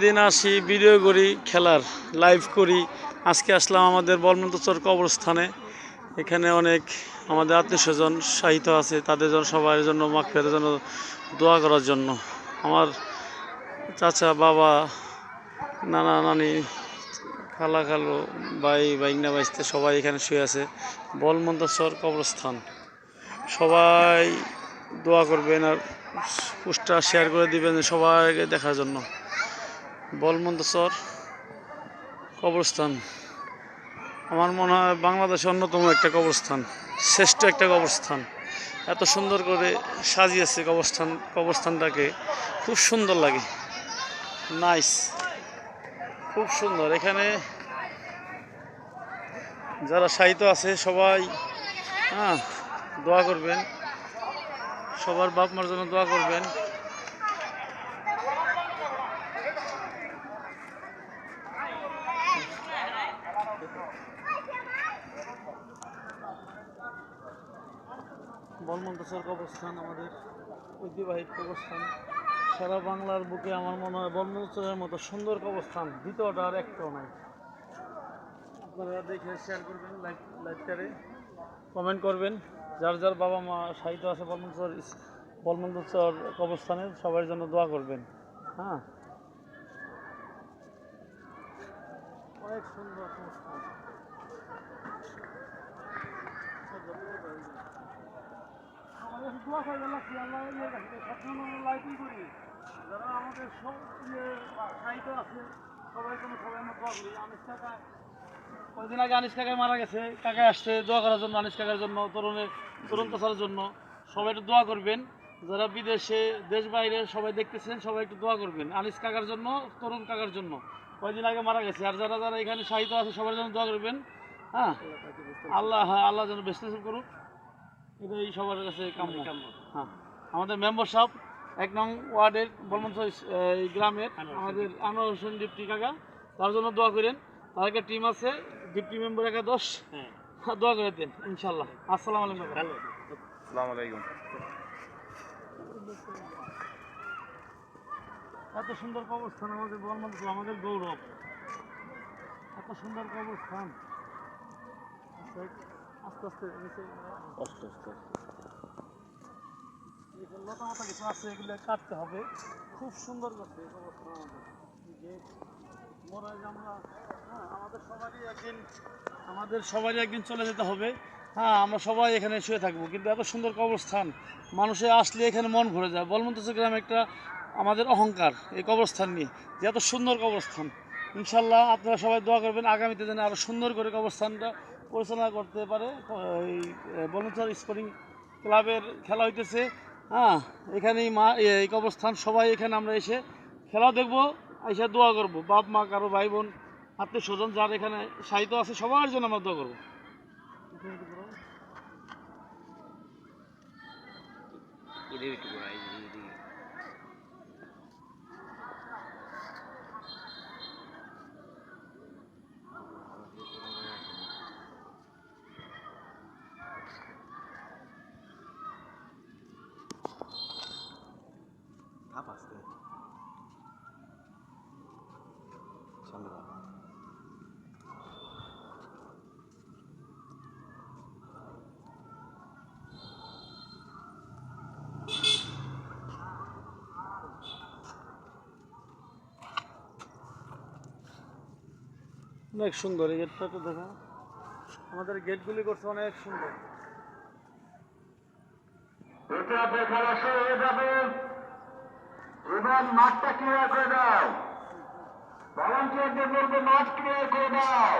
দিন আসি ভিডিও করি, খেলার লাইভ করি। আজকে আসলাম আমাদের বলমন্তচর কবরস্থানে। এখানে অনেক আমাদের আত্মীয় স্বজন সাহিত্য আছে, তাদের জন্য, সবার জন্য মাখফেরের জন্য দোয়া করার জন্য। আমার চাচা, বাবা, নানা, নানি, খালা, খালো, ভাই বাইগনা বাইসতে সবাই এখানে শুয়ে আছে। বলমন্তচর কবরস্থান। সবাই দোয়া করবেন আর পোস্টার শেয়ার করে দিবেন সবাইকে দেখার জন্য। বলমন্তসর কবরস্থান। আমার মনে হয় বাংলাদেশের অন্যতম একটা কবরস্থান, শ্রেষ্ঠ একটা কবরস্থান। এত সুন্দর করে সাজিয়েছে কবরস্থান, কবরস্থানটাকে। খুব সুন্দর লাগে। নাইস খুব সুন্দর। এখানে যারা সাহিত্য আছে, সবাই হ্যাঁ দোয়া করবেন। সবার বাপ মার জন্য দোয়া করবেন। বলমন্তসর কবরস্থান আমাদের ঐতিহ্যবাহী কবরস্থান সারা বাংলার বুকে আমার মনে হয় বলমন্তসরের মতো সুন্দর কবরস্থান দ্বিতীয়টা আর একটাও নাই। আপনারা দেখে শেয়ার করবেন লাইভ লাইভটারে কমেন্ট করবেন। যার যার বাবা মা সাহিত্য আছে বলমন্তসর বলমন্তসর কবরস্থানের সবার জন্য দোয়া করবেন। হ্যাঁ। অনেক সুন্দর দোয়া করবেন না কি আল্লাহ ইয়ে রাখবে সবসময় লাইটিং করি। যারা আমাদের সব ইয়ে সাহিত্য আছে, সবাই কোনো সবাই দোয়া করি। কয়েকদিন আগে আনিস কাকায় মারা গেছে। কাকা আসছে দোয়া করার জন্য, আনিস কাকার জন্য তরুণের তরুণ তাছাড়ার জন্য। সবাই একটু দোয়া করবেন। যারা বিদেশে, দেশ বাইরে সবাই দেখতেছেন, সবাই একটু দোয়া করবেন। আনিস কাকার জন্য, তরুণ কাকার জন্য। কয়েকদিন আগে মারা গেছে। আর যারা যারা এখানে সাহিত্য আছে, সবার জন্য দোয়া করবেন। হ্যাঁ? আল্লাহ হ্যাঁ আল্লাহ যেন বেস্ট করুক। এটাই সবার কাছে কাম্য হ্যাঁ। আমাদের মেম্বারশিপ এক নং ওয়ার্ডের বলমঞ্চ এই গ্রামের আমাদের আনোয়ার হোসেন ডিপটি কাকা তার জন্য দোয়া করেন। তার একটা টিম আছে ডিপটি মেম্বার একাদশ। হ্যাঁ। দোয়া করে দেন ইনশাল্লাহ। আসসালামু আলাইকুম। আসসালামু আলাইকুম। এত সুন্দর কবরস্থান আমাদের বলমঞ্চ আমাদের গৌরব। এত সুন্দর কবরস্থান। আস্তে আস্তে আস্তে আস্তে এগুলো লতা মতা কিছু আছে এগুলো কাটতে হবে। খুব সুন্দর করছে যে আমরা হ্যাঁ আমাদের সবারই একদিন আমাদের সবারই একদিন চলে যেতে হবে। হ্যাঁ আমরা সবাই এখানে শুয়ে থাকব কিন্তু এত সুন্দর কবরস্থান। মানুষে আসলে এখানে মন ভরে যায়। বলমন্তস গ্রামে একটা আমাদের অহংকার এই কবরস্থান নিয়ে যে এত সুন্দর কবরস্থান। ইনশাল্লাহ আপনারা সবাই দোয়া করবেন আগামীতে যেন আরও সুন্দর করে কবরস্থানটা পরিচালনা করতে পারে এই বলমন্তস স্পোর্টিং ক্লাবের খেলা হইতেছে। হ্যাঁ এখানেই মা এই কবরস্থান, সবাই এখানে আমরা এসে খেলা দেখব এসে দোয়া করব। বাপ, মা, কারও ভাই, বোন, আত্মীয় স্বজন যার এখানে সাহিত্য আছে, সবার জন্য আমরা দোয়া করব। ধাপ আসতে সামনে দাও। অনেক সুন্দর এই গেটটা তো দেখা। আমাদের গেটগুলি করছে অনেক সুন্দর। এটা শুরু যাবে। এবং মাঠটা ক্লিয়ার করে দাও। ভলান্টিয়ারদের বলব মাঠ ক্লিয়ার করে দাও।